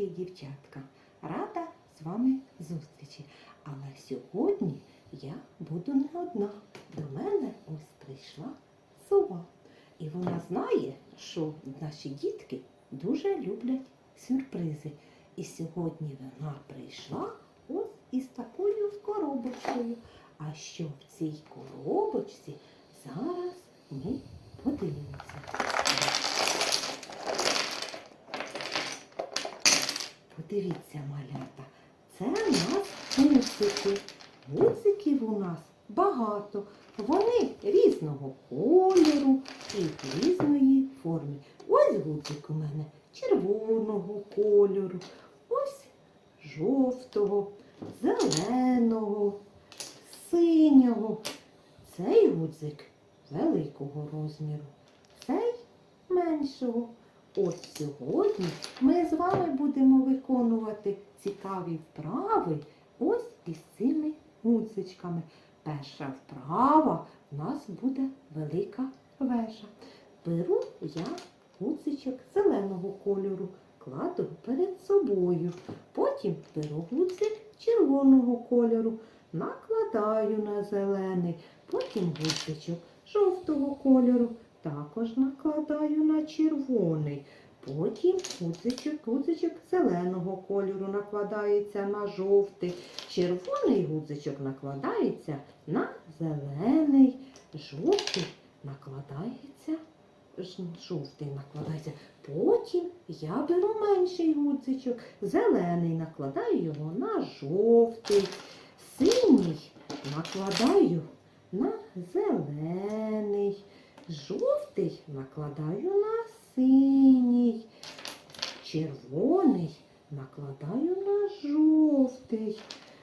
молоденькі дівчатка. Рада з вами зустрічі. Але сьогодні я буду не одна. До мене ось прийшла сова. І вона знає, що наші дітки дуже люблять сюрпризи. І сьогодні вона прийшла ось із такою коробочкою. А що в цій коробочці зараз ми подивимося. Подивіться, малята, це у нас гудзики. Гудзиків у нас багато. Вони різного кольору і різної форми. Ось гудзик у мене червоного кольору, ось жовтого, зеленого, синього. Цей гудзик великого розміру, цей меншого. Ось сьогодні ми з вами будемо виконувати цікаві вправи ось із цими гудзичками. Перша вправа в нас буде велика вежа. Беру я гудзичок зеленого кольору, кладу перед собою. Потім беру гудзик червоного кольору, накладаю на зелений, потім гудзичок жовтого кольору, також накладаю на червоний. Потім гудзичок, гудзичок зеленого кольору накладається на жовтий. Червоний гудзичок накладається на зелений. Жовтий накладається. Жовтий накладається. Потім я беру менший гудзичок, зелений накладаю його на жовтий. Синій накладаю на зелений. Жовтий накладаю на синій. Червоний накладаю на жовтий.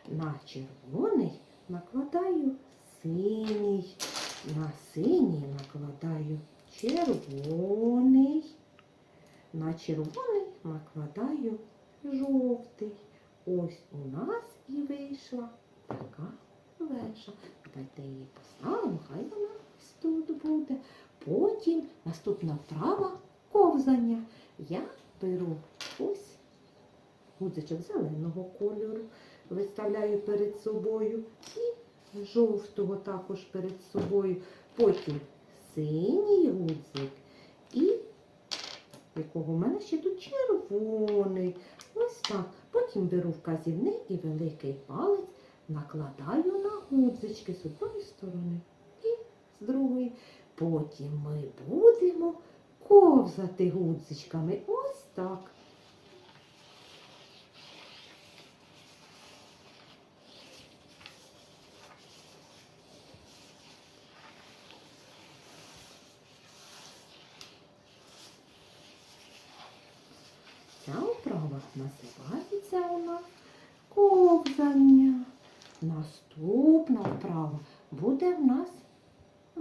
На червоний накладаю синій. На синій накладаю червоний. На червоний накладаю жовтий. Ось у нас і вийшла така вежа. Давайте її поставимо, хай вона тут буде. Потім наступна вправа ковзання. Я беру ось гудзичок зеленого кольору, виставляю перед собою і жовтого також перед собою. Потім синій гудзик і якого в мене ще тут червоний. Ось так. Потім беру вказівний і великий палець, накладаю на гудзички з одної сторони з другої. Потім ми будемо ковзати гудзичками. Ось так. Ця вправа називається нас ковзання. Наступна вправа буде в нас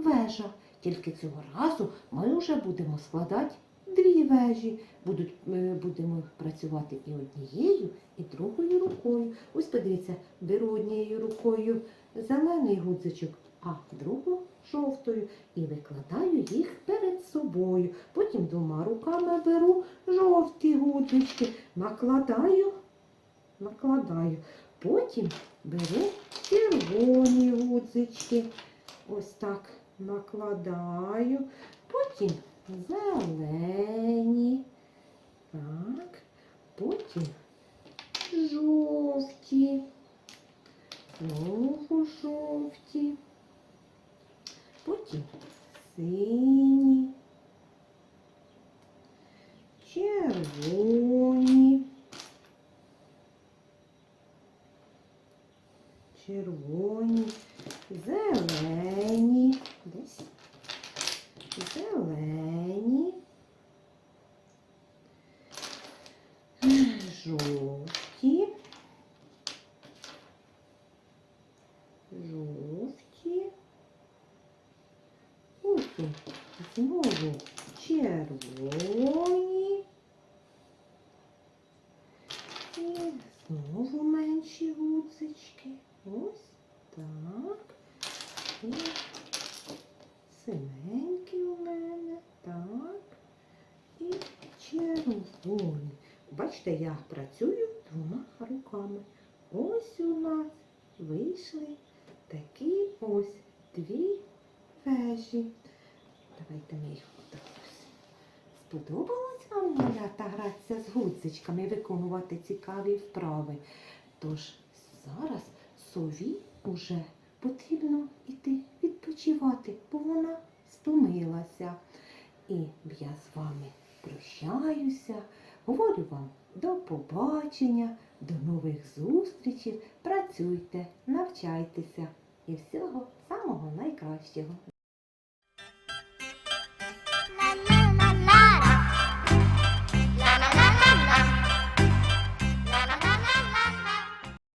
вежа. Тільки цього разу ми вже будемо складати дві вежі. Будуть, е, будемо працювати і однією, і другою рукою. Ось подивіться, беру однією рукою зелений гудзичок, а другу жовтою. І викладаю їх перед собою. Потім двома руками беру жовті гудзички, накладаю, накладаю. Потім беру червоні гудзички. Ось так накладаю. Потім зелені. Так. Потім жовті. Знову жовті. Потім сині. Червоні. Червоні. Зелені. Десь. Зелені. Жовті. Жовті. Потім знову червоні. І знову менші гудзички. Ось так. І синенький у мене. Так. І червоний. Бачите? я працюю двома руками. Ось у нас вийшли такі ось дві вежі. Давайте ми їх отак ось. Сподобалось вам малята гратися з гудзичками, виконувати цікаві вправи. Тож зараз сові уже потрібно йти відпочивати, бо вона стомилася. І я з вами прощаюся, говорю вам до побачення, до нових зустрічей. Працюйте, навчайтеся і всього самого найкращого.